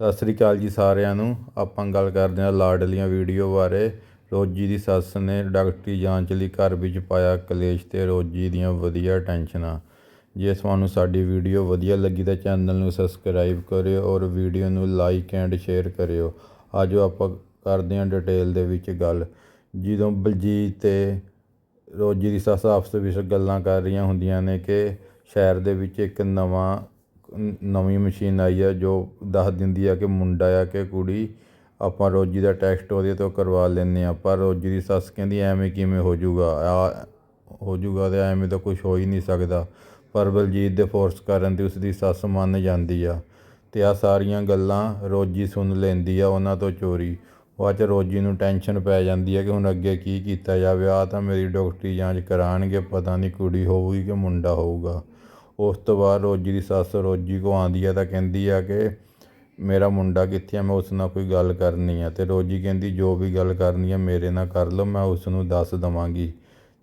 ਸਤਿ ਸ੍ਰੀ ਅਕਾਲ ਜੀ ਸਾਰਿਆਂ ਨੂੰ। ਆਪਾਂ ਗੱਲ ਕਰਦੇ ਹਾਂ ਲਾਡਲੀਆਂ ਵੀਡੀਓ ਬਾਰੇ। ਰੋਜੀ ਦੀ ਸੱਸ ਨੇ ਡਾਕਟਰੀ ਜਾਂਚ ਲਈ ਘਰ ਵਿੱਚ ਪਾਇਆ ਕਲੇਸ਼ ਤੇ ਰੋਜੀ ਦੀਆਂ ਵਧੀਆ ਟੈਨਸ਼ਨਾਂ। ਜੇ ਤੁਹਾਨੂੰ ਸਾਡੀ ਵੀਡੀਓ ਵਧੀਆ ਲੱਗੀ ਤਾਂ ਚੈਨਲ ਨੂੰ ਸਬਸਕ੍ਰਾਈਬ ਕਰਿਓ ਔਰ ਵੀਡੀਓ ਨੂੰ ਲਾਈਕ ਐਂਡ ਸ਼ੇਅਰ ਕਰਿਓ। ਆਜੋ ਆਪਾਂ ਕਰਦੇ ਹਾਂ ਡਿਟੇਲ ਦੇ ਵਿੱਚ ਗੱਲ। ਜਦੋਂ ਬਲਜੀਤ ਤੇ ਰੋਜੀ ਦੀ ਸੱਸ ਆਪਸ ਵਿੱਚ ਗੱਲਾਂ ਕਰ ਰਹੀਆਂ ਹੁੰਦੀਆਂ ਨੇ ਕਿ ਸ਼ਹਿਰ ਦੇ ਵਿੱਚ ਇੱਕ ਨਵਾਂ ਨਵੀਂ ਮਸ਼ੀਨ ਆਈ ਹੈ ਜੋ ਦੱਸ ਦਿੰਦੀ ਆ ਕਿ ਮੁੰਡਾ ਆ ਕਿ ਕੁੜੀ, ਆਪਾਂ ਰੋਜੀ ਦਾ ਟੈਸਟ ਉਹਦੇ ਤੋਂ ਕਰਵਾ ਲੈਂਦੇ ਹਾਂ। ਪਰ ਰੋਜੀ ਦੀ ਸੱਸ ਕਹਿੰਦੀ, ਐਵੇਂ ਕਿਵੇਂ ਹੋ ਜਾਊਗਾ? ਆ, ਹੋ ਜਾਊਗਾ ਤੇ ਐਵੇਂ ਤਾਂ ਕੁਝ ਹੋ ਹੀ ਨਹੀਂ ਸਕਦਾ। ਪਰ ਬਲਜੀਤ ਦੇ ਫੋਰਸ ਕਰਨ ਤੇ ਉਸ ਦੀ ਸੱਸ ਮੰਨ ਜਾਂਦੀ ਆ ਤੇ ਆ ਸਾਰੀਆਂ ਗੱਲਾਂ ਰੋਜੀ ਸੁਣ ਲੈਂਦੀ ਆ ਉਹਨਾਂ ਤੋਂ ਚੋਰੀ। ਬਾਅਦ 'ਚ ਰੋਜੀ ਨੂੰ ਟੈਨਸ਼ਨ ਪੈ ਜਾਂਦੀ ਹੈ ਕਿ ਹੁਣ ਅੱਗੇ ਕੀ ਕੀਤਾ ਜਾਵੇ। ਆ ਤਾਂ ਮੇਰੀ ਡਾਕਟਰੀ ਜਾਂਚ ਕਰਾਉਣਗੇ ਪਤਾ ਨਹੀਂ ਕੁੜੀ ਹੋਊਗੀ ਕਿ ਮੁੰਡਾ ਹੋਊਗਾ। ਉਸ ਤੋਂ ਬਾਅਦ ਰੋਜੀ ਦੀ ਸੱਸ ਰੋਜੀ ਕੋ ਆਉਂਦੀ ਆ ਤਾਂ ਕਹਿੰਦੀ ਆ ਕਿ ਮੇਰਾ ਮੁੰਡਾ ਕਿੱਥੇ ਆ, ਮੈਂ ਉਸ ਨਾਲ ਕੋਈ ਗੱਲ ਕਰਨੀ ਆ। ਤੇ ਰੋਜੀ ਕਹਿੰਦੀ, ਜੋ ਵੀ ਗੱਲ ਕਰਨੀ ਆ, ਮੇਰੇ ਨਾਲ ਕਰ ਲਓ, ਮੈਂ ਉਸ ਨੂੰ ਦੱਸ ਦਵਾਂਗੀ।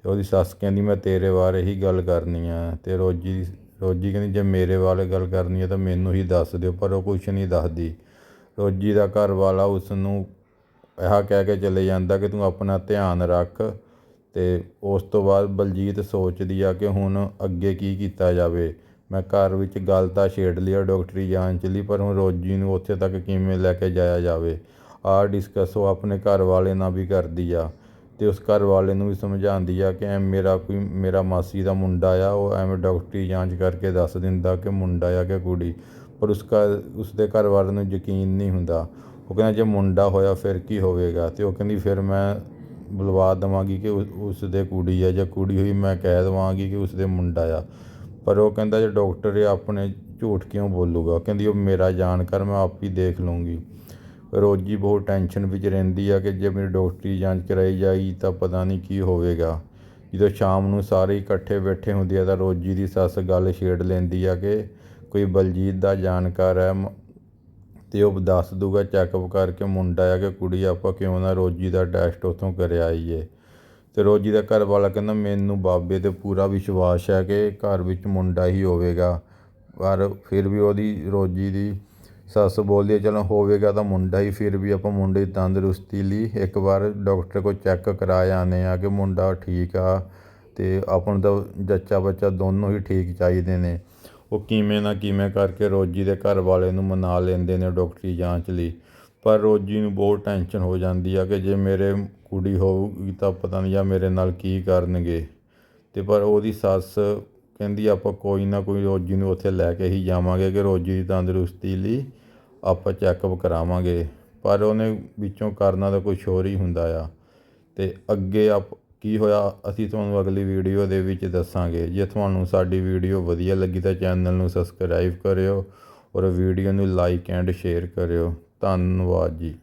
ਤੇ ਉਹਦੀ ਸੱਸ ਕਹਿੰਦੀ, ਮੈਂ ਤੇਰੇ ਬਾਰੇ ਹੀ ਗੱਲ ਕਰਨੀ ਆ। ਤੇ ਰੋਜੀ ਰੋਜੀ ਕਹਿੰਦੀ, ਜੇ ਮੇਰੇ ਬਾਰੇ ਗੱਲ ਕਰਨੀ ਆ ਤਾਂ ਮੈਨੂੰ ਹੀ ਦੱਸ ਦਿਓ, ਪਰ ਉਹ ਕੁਛ ਨਹੀਂ ਦੱਸਦੀ। ਰੋਜੀ ਦਾ ਘਰ ਵਾਲਾ ਉਸ ਨੂੰ ਇਹ ਕਹਿ ਕੇ ਚਲੇ ਜਾਂਦਾ ਕਿ ਤੂੰ ਆਪਣਾ ਧਿਆਨ ਰੱਖ। ਤੇ ਉਸ ਤੋਂ ਬਾਅਦ ਬਲਜੀਤ ਸੋਚਦੀ ਆ ਕਿ ਹੁਣ ਅੱਗੇ ਕੀ ਕੀਤਾ ਜਾਵੇ। ਮੈਂ ਘਰ ਵਿੱਚ ਗੱਲ ਤਾਂ ਛੇੜ ਲਈ ਆ ਡਾਕਟਰੀ ਜਾਂਚ ਲਈ, ਪਰ ਹੁਣ ਰੋਜੀ ਨੂੰ ਉੱਥੇ ਤੱਕ ਕਿਵੇਂ ਲੈ ਕੇ ਜਾਇਆ ਜਾਵੇ? ਆਹ ਡਿਸਕਸ ਉਹ ਆਪਣੇ ਘਰ ਵਾਲੇ ਨਾਲ ਵੀ ਕਰਦੀ ਆ ਅਤੇ ਉਸ ਘਰ ਵਾਲੇ ਨੂੰ ਵੀ ਸਮਝਾਉਂਦੀ ਆ ਕਿ ਐ ਮੇਰਾ ਕੋਈ, ਮੇਰਾ ਮਾਸੀ ਦਾ ਮੁੰਡਾ ਆ, ਉਹ ਐਵੇਂ ਡਾਕਟਰੀ ਜਾਂਚ ਕਰਕੇ ਦੱਸ ਦਿੰਦਾ ਕਿ ਮੁੰਡਾ ਆ ਕਿ ਕੁੜੀ। ਪਰ ਉਸ ਘਰ, ਉਸ ਦੇ ਘਰ ਵਾਲੇ ਨੂੰ ਯਕੀਨ ਨਹੀਂ ਹੁੰਦਾ। ਉਹ ਕਹਿੰਦਾ ਜੇ ਮੁੰਡਾ ਹੋਇਆ ਫਿਰ ਕੀ ਹੋਵੇਗਾ? ਤੇ ਉਹ ਕਹਿੰਦੀ ਫਿਰ ਮੈਂ ਬੁਲਵਾ ਦੇਵਾਂਗੀ ਕਿ ਉਸ ਦੇ ਕੁੜੀ ਆ ਜਾਂ ਕੁੜੀ ਹੋਈ ਮੈਂ ਕਹਿ ਦੇਵਾਂਗੀ ਕਿ ਉਸ ਦੇ ਮੁੰਡਾ ਆ। ਪਰ ਉਹ ਕਹਿੰਦਾ ਜੇ ਡਾਕਟਰ ਇਹ ਆਪਣੇ ਝੂਠ ਕਿਉਂ ਬੋਲੂਗਾ? ਕਹਿੰਦੀ ਉਹ ਮੇਰਾ ਜਾਣਕਾਰ ਮੈਂ ਆਪ ਹੀ ਦੇਖ ਲੂੰਗੀ ਰੋਜੀ ਬਹੁਤ ਟੈਨਸ਼ਨ ਵਿੱਚ ਰਹਿੰਦੀ ਆ ਕਿ ਜੇ ਮੇਰੀ ਡਾਕਟਰੀ ਜਾਂਚ ਕਰਾਈ ਜਾਈ ਤਾਂ ਪਤਾ ਨਹੀਂ ਕੀ ਹੋਵੇਗਾ। ਜਦੋਂ ਸ਼ਾਮ ਨੂੰ ਸਾਰੇ ਇਕੱਠੇ ਬੈਠੇ ਹੁੰਦੇ ਆ ਤਾਂ ਰੋਜੀ ਦੀ ਸੱਸ ਗੱਲ ਛੇੜ ਲੈਂਦੀ ਆ ਕਿ ਕੋਈ ਬਲਜੀਤ ਦਾ ਜਾਣਕਾਰ ਹੈ ਅਤੇ ਉਹ ਦੱਸ ਦੂਗਾ ਚੈੱਕਅਪ ਕਰਕੇ ਮੁੰਡਾ ਆ ਕਿ ਕੁੜੀ ਆਪਾਂ ਕਿਉਂ ਨਾ ਰੋਜੀ ਦਾ ਟੈਸਟ ਉੱਥੋਂ ਕਰਿਆ ਆਈਏ। ਅਤੇ ਰੋਜੀ ਦਾ ਘਰ ਵਾਲਾ ਕਹਿੰਦਾ, ਮੈਨੂੰ ਬਾਬੇ ਤੇ ਪੂਰਾ ਵਿਸ਼ਵਾਸ ਹੈ ਕਿ ਘਰ ਵਿੱਚ ਮੁੰਡਾ ਹੀ ਹੋਵੇਗਾ। ਪਰ ਫਿਰ ਵੀ ਉਹਦੀ ਰੋਜੀ ਦੀ ਸੱਸ ਬੋਲਦੀ ਹੈ, ਚਲੋ ਹੋਵੇਗਾ ਤਾਂ ਮੁੰਡਾ ਹੀ, ਫਿਰ ਵੀ ਆਪਾਂ ਮੁੰਡੇ ਦੀ ਤੰਦਰੁਸਤੀ ਲਈ ਇੱਕ ਵਾਰ ਡਾਕਟਰ ਕੋਲ ਚੈੱਕ ਕਰਾ ਆਨੇ ਆ ਕਿ ਮੁੰਡਾ ਠੀਕ ਆ ਅਤੇ ਆਪਾਂ ਨੂੰ ਤਾਂ ਜੱਚਾ ਬੱਚਾ ਦੋਨੋਂ ਹੀ ਠੀਕ ਚਾਹੀਦੇ ਨੇ। ਉਹ ਕਿਵੇਂ ਨਾ ਕਿਵੇਂ ਕਰਕੇ ਰੋਜੀ ਦੇ ਘਰ ਵਾਲੇ ਨੂੰ ਮਨਾ ਲੈਂਦੇ ਨੇ ਡਾਕਟਰੀ ਜਾਂਚ ਲਈ। ਪਰ ਰੋਜੀ ਨੂੰ ਬਹੁਤ ਟੈਨਸ਼ਨ ਹੋ ਜਾਂਦੀ ਆ ਕਿ ਜੇ ਮੇਰੇ ਕੁੜੀ ਹੋਊਗੀ ਤਾਂ ਪਤਾ ਨਹੀਂ ਜਾਂ ਮੇਰੇ ਨਾਲ ਕੀ ਕਰਨਗੇ। ਤੇ ਪਰ ਉਹਦੀ ਸੱਸ ਕਹਿੰਦੀ, ਆਪਾਂ ਕੋਈ ਨਾ ਕੋਈ ਰੋਜੀ ਨੂੰ ਉੱਥੇ ਲੈ ਕੇ ਹੀ ਜਾਵਾਂਗੇ ਕਿ ਰੋਜੀ ਦੀ ਤੰਦਰੁਸਤੀ ਲਈ ਆਪਾਂ ਚੈੱਕਅਪ ਕਰਾਵਾਂਗੇ। ਪਰ ਉਹਨੇ ਵਿੱਚੋਂ ਕਰਨਾ ਤਾਂ ਕੁਝ ਹੋਰ ਹੀ ਹੁੰਦਾ ਆ। ਤੇ ਅੱਗੇ ਆਪ ਕੀ ਹੋਇਆ? ਅਸੀਂ ਤੁਹਾਨੂੰ ਅਗਲੀ ਵੀਡੀਓ ਦੇ ਵਿੱਚ ਦੱਸਾਂਗੇ। ਜੇ ਤੁਹਾਨੂੰ ਸਾਡੀ ਵੀਡੀਓ ਵਧੀਆ ਲੱਗੀ ਤਾਂ ਚੈਨਲ ਨੂੰ ਸਬਸਕ੍ਰਾਈਬ ਕਰਿਓ ਔਰ ਵੀਡੀਓ ਨੂੰ ਲਾਈਕ ਐਂਡ ਸ਼ੇਅਰ ਕਰਿਓ। ਧੰਨਵਾਦ ਜੀ।